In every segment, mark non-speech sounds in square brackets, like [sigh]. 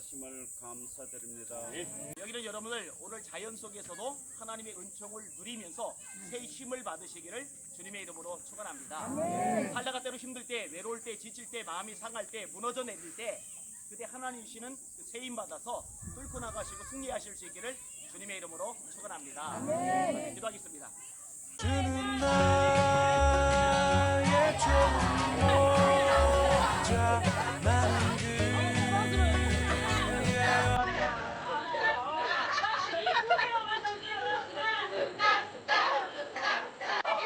정말 감사드립니다. 여기는 여러분들 오늘 자연 속에서도 하나님의 은총을 누리면서 새 힘을 받으시기를 주님의 이름으로 축원합니다. 살다가 때로 힘들 때, 외로울 때, 지칠 때, 마음이 상할 때, 무너져 내릴 때 그때 하나님 주시는 그새힘 받아서 뚫고 나가시고 승리하실 수 있기를 주님의 이름으로 축원합니다. 기도하겠습니다. 주는 나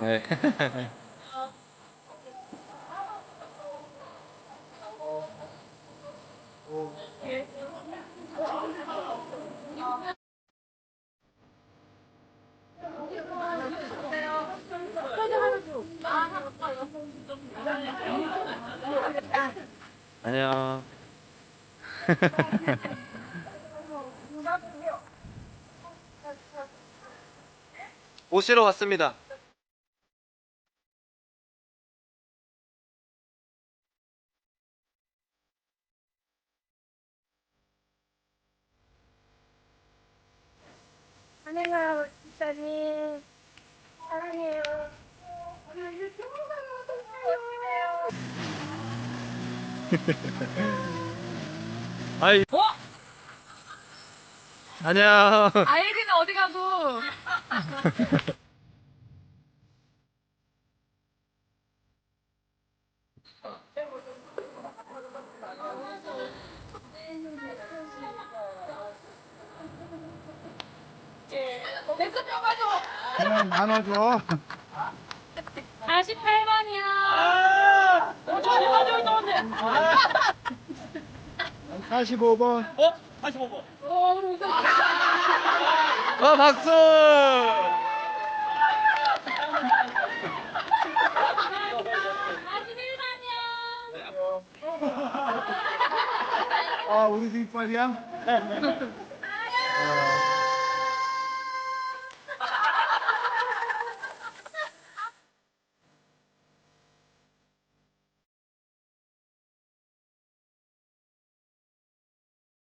네. [laughs] 안녕. [laughs] 오시러 왔습니다. 안녕하세요, 집사님. 사랑해요. [laughs] 아이. 어? 안녕. [laughs] 아이디는 어디 가고? [laughs] 그냥 나눠줘. 48번이요. 45번. 어? 85번. 와 박수. 41번이요. 아 우리 뒷발이야? 어.